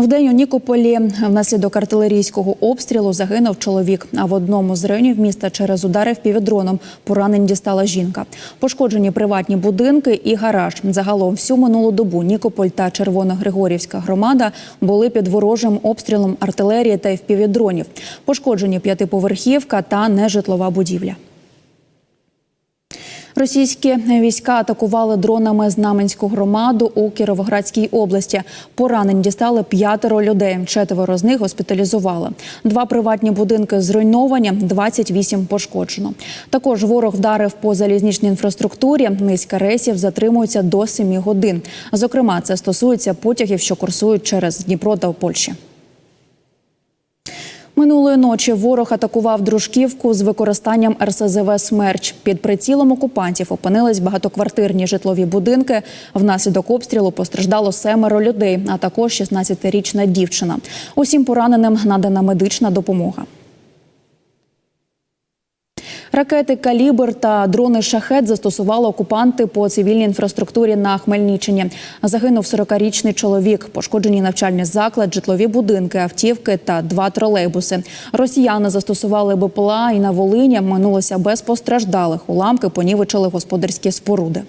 Вдень у Нікополі внаслідок артилерійського обстрілу загинув чоловік. А в одному з районів міста через удари впівдроном поранень дістала жінка. Пошкоджені приватні будинки і гараж. Загалом всю минулу добу Нікополь та Червоногригорівська громада були під ворожим обстрілом артилерії та впівдронів. Пошкоджені п'ятиповерхівка та нежитлова будівля. Російські війська атакували дронами Знаменську громаду у Кіровоградській області. Поранень дістали п'ятеро людей. Четверо з них госпіталізували. Два приватні будинки зруйновані, 28 пошкоджено. Також ворог вдарив по залізничній інфраструктурі. Низка рейсів затримуються до 7 годин. Зокрема, це стосується потягів, що курсують через Дніпро та Польщі. Минулої ночі ворог атакував дружківку з використанням РСЗВ «Смерч». Під прицілом окупантів опинились багатоквартирні житлові будинки. Внаслідок обстрілу постраждало семеро людей, а також 16-річна дівчина. Усім пораненим надана медична допомога. Ракети Калібр та дрони Шахет застосували окупанти по цивільній інфраструктурі на Хмельниччині. Загинув 40-річний чоловік. Пошкоджені навчальний заклад, житлові будинки, автівки та два тролейбуси. Росіяни застосували БПЛА і на Волині минулося без постраждалих. Уламки понівечили господарські споруди.